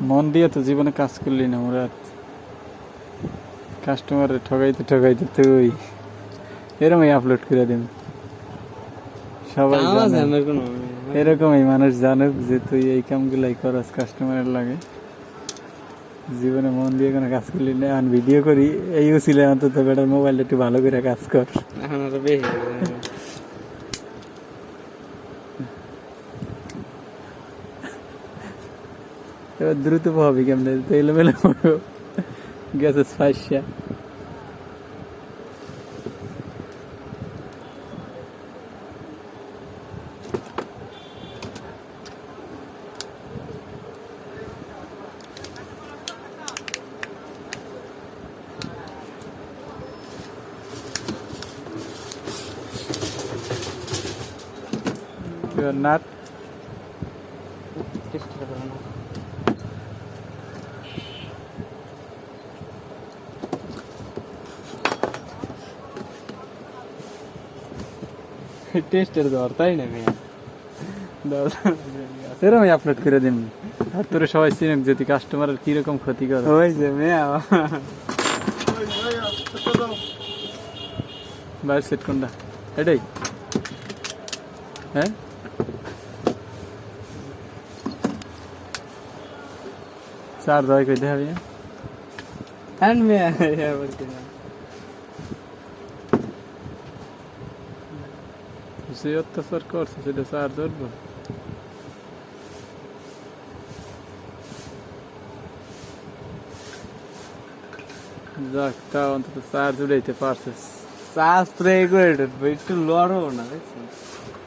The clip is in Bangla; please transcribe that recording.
মন দিয়ে তো জীবনে কাজ করলি না মুরাদ। কাস্টমারে ঠগাইতে ঠগাইতে তুই। এরমই আপলোড করে দিন। সবাই এরকমই মানুষ জানুক যে তুই এই কামগুলাই করস কাস্টমারের লাগে। জীবনে মন দিয়ে কোনো কাজ করলি না। আর ভিডিও করি। এই উচিলে অন্তত বেটার মোবাইলটা একটু ভালো করে কাজ কর। এবার দ্রুত পাবি কেমনে তেল মেলে গেছে ফাইসা এবার নাট চেষ্টা টেস্টের তাই না মেয়ে, সেরকমই আপলোড করে দিন আর তোর সবাই চিনুক যদি কাস্টমারের কীরকম ক্ষতি করে ওই যে মেয়ে বাইর সেট কোনটা এটাই হ্যাঁ চার দয় কইতে হবে হ্যান্ড মেয়ে যে অত্যাচার করছে সেটা চার ধরবো যাক তা অন্তত চার জুড়াইতে পারছিস চার্জ স্প্রে করে একটু লড়ো না দেখছি